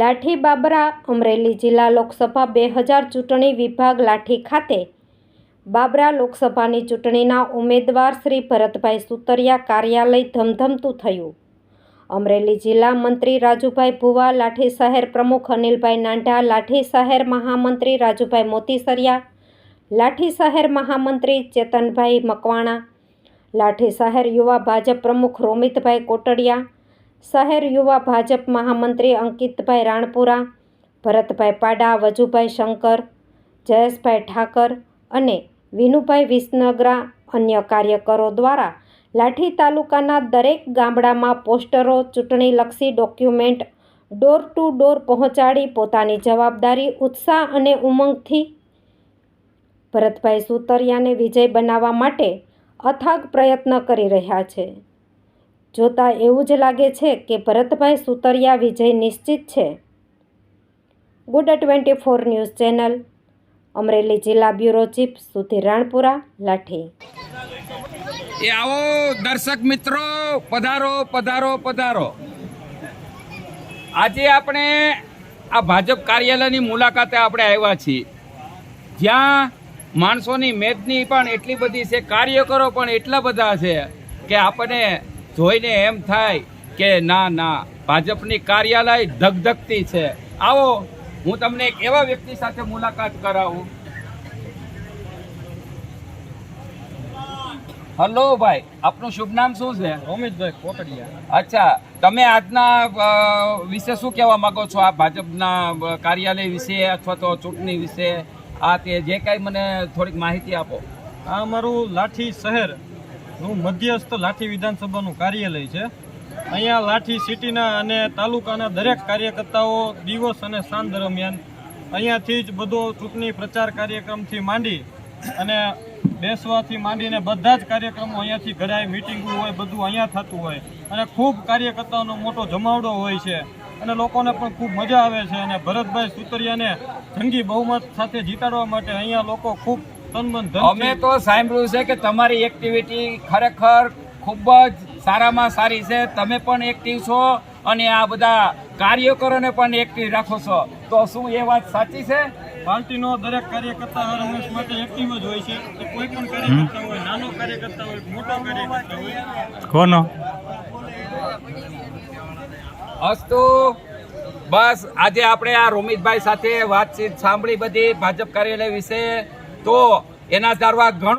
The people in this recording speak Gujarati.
લાઠી બાબરા અમરેલી જિલ્લા લોકસભા બે હજાર ચૂંટણી વિભાગ લાઠી ખાતે બાબરા લોકસભાની ચૂંટણીના ઉમેદવાર શ્રી ભરતભાઈ સુતરિયા કાર્યાલય ધમધમતું થયું. અમરેલી જિલ્લા મંત્રી રાજુભાઈ ભુવા, લાઠી શહેર પ્રમુખ અનિલભાઈ નાંઢા, લાઠી શહેર મહામંત્રી રાજુભાઈ મોતીસરિયા, લાઠી શહેર મહામંત્રી ચેતનભાઈ મકવાણા, લાઠી શહેર યુવા ભાજપ પ્રમુખ રોમિતભાઈ કોટડિયા શહેર યુવા ભાજપ મહામંત્રી અંકિતભાઈ રાણપુરા, ભરતભાઈ પાડા, વજુભાઈ શંકર, જયેશભાઈ ઠાકર અને વિનુભાઈ વિસનગરા અન્ય કાર્યકરો દ્વારા લાઠી તાલુકાના દરેક ગામડામાં પોસ્ટરો, ચૂંટણીલક્ષી ડોક્યુમેન્ટ, ડોર ટુ ડોર પહોંચાડી પોતાની જવાબદારી, ઉત્સાહ અને ઉમંગથી ભરતભાઈ સુતરિયાને વિજય બનાવવા માટે અથાગ પ્રયત્ન કરી રહ્યા છે. જોતાં એવું જ લાગે છે કે ભરતભાઈ સુતરિયા વિજય નિશ્ચિત છે. Good twenty four news channel. Amreli જિલ્લા બ્યુરો ચીફ સુધીર રાણપુરા, લાઠી. એ આવો દર્શક મિત્રો, પધારો પધારો પધારો. આજે આપણે આ ભાજપ કાર્યાલયની મુલાકાતે આપણે આવ્યા છીએ. જ્યાં માણસોની મેદની પણ એટલી બધી છે, કાર્યકરો પણ એટલા બધા છે કે આપણને જોઈને એમ થાય કે ના ના ભાજપની કાર્યાલય ધગધગતી છે. આવો હું તમને એક એવા વ્યક્તિ સાથે મુલાકાત કરાવું. હલો ભાઈ આપનું શુભ નામ શું છે? રોમિતભાઈ કોટડિયા. અચ્છા તમે આજના વિશે શું કહેવા માંગો છો? આ ભાજપના કાર્યાલય વિશે અથવા તો ચૂંટણી વિશે? આ તે જે કાંઈ મને થોડીક માહિતી આપો. આ અમારું લાઠી શહેરનું મધ્યસ્થ લાઠી વિધાનસભાનું કાર્યાલય છે. અહીંયા લાઠી સિટીના અને તાલુકાના દરેક કાર્યકર્તાઓ દિવસ અને સાંજ દરમિયાન અહીંયાથી જ બધો ચૂંટણી પ્રચાર કાર્યક્રમથી માંડી અને બેસવાથી માંડીને બધા જ કાર્યક્રમો અહીંયાથી ઘડાય મિટિંગો હોય, બધું અહીંયા થતું હોય. અને ખૂબ કાર્યકર્તાઓનો મોટો જમાવડો હોય છે. અને લોકોને પણ ખૂબ મજા આવે છે. અને ભરતભાઈ સુતરિયાને જંગી બહુમત સાથે જીતાડવા માટે અહીંયા લોકો ખૂબ અમે તો સાંભળ્યું છે કે તમારી એક્ટિવિટી ખરેખર ખૂબ જ સારામાં સારી છે. તમે પણ એક્ટિવ છો અને આ બધા કાર્યકરોને પણ એક્ટિવ રાખો છો. તો શું એ વાત સાચી છે? પાર્ટીનો દરેક કાર્યકર્તા હર હંમેશ માટે એક્ટિવ જ હોય છે. તો કોઈ પણ કાર્યકર્તા હોય નાનો કાર્યકર્તા હોય મોટો કાર્યકર્તા હોય. કોનો? અસ્તુ બસ આજે આપણે આ રોમિતભાઈ સાથે વાતચીત સાંભળી બધી ભાજપ કાર્યાલય વિશે તો એના દ્વારા ઘણું